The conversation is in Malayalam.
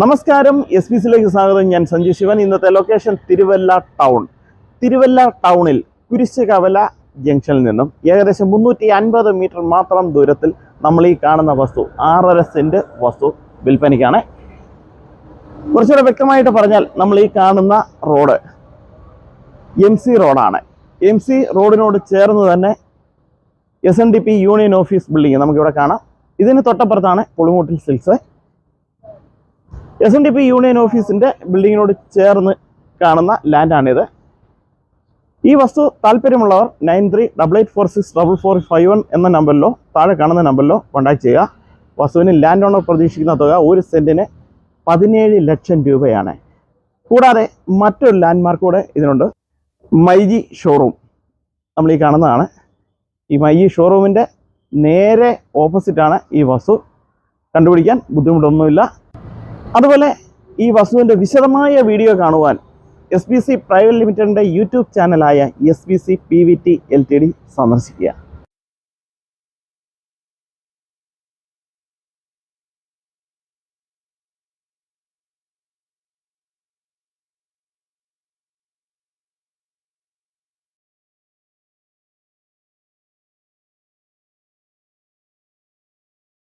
നമസ്കാരം എസ് പി സിയിലേക്ക് സ്വാഗതം. ഞാൻ സഞ്ജു ശിവൻ. ഇന്നത്തെ ലൊക്കേഷൻ തിരുവല്ല ടൗൺ തിരുവല്ല ടൗണിൽ കുരിശുകവല ജംഗ്ഷനിൽ നിന്നും ഏകദേശം മുന്നൂറ്റി അൻപത് മീറ്റർ മാത്രം ദൂരത്തിൽ നമ്മൾ ഈ കാണുന്ന വസ്തു ആറര സെന്റ് വസ്തു വിൽപ്പനയ്ക്കാണ്. കുറച്ചുകൂടെ വ്യക്തമായിട്ട് പറഞ്ഞാൽ നമ്മൾ ഈ കാണുന്ന റോഡ് എം സി റോഡാണ് എം സി റോഡിനോട് ചേർന്ന് തന്നെ S N D P union office building നമുക്കിവിടെ കാണാം. ഇതിന് തൊട്ടപ്പുറത്താണ് പുളിമൂട്ടിൽ Silks S N D P union ഓഫീസിന്റെ ബിൽഡിങ്ങിനോട് ചേർന്ന് കാണുന്ന ലാൻഡാണിത് ഈ വസ്തു താല്പര്യമുള്ളവർ nine three double eight four six double four five one എന്ന നമ്പറിലോ താഴെ കാണുന്ന നമ്പറിലോ കോൺടാക്ട് ചെയ്യുക. വസ്തുവിന് ലാൻഡ് ഓണർ പ്രതീക്ഷിക്കുന്ന തുക ഒരു സെന്റിന് പതിനേഴ് ലക്ഷം രൂപയാണ്. കൂടാതെ മറ്റൊരു ലാൻഡ്മാർക്ക് കൂടെ ഇതിനുണ്ട്. മൈജി ഷോറൂം നമ്മൾ ഈ കാണുന്നതാണ്. ഈ മൈജി ഷോറൂമിന്റെ നേരെ ഓപ്പോസിറ്റാണ് ഈ വസ്തു. കണ്ടുപിടിക്കാൻ ബുദ്ധിമുട്ടൊന്നുമില്ല. അതുപോലെ ഈ വസ്തുവിന്റെ വിശദമായ വീഡിയോ കാണുവാൻ എസ് ബി സി പ്രൈവറ്റ് ലിമിറ്റഡിന്റെ YouTube ചാനലായ S B C P V T L T D സന്ദർശിക്കുക.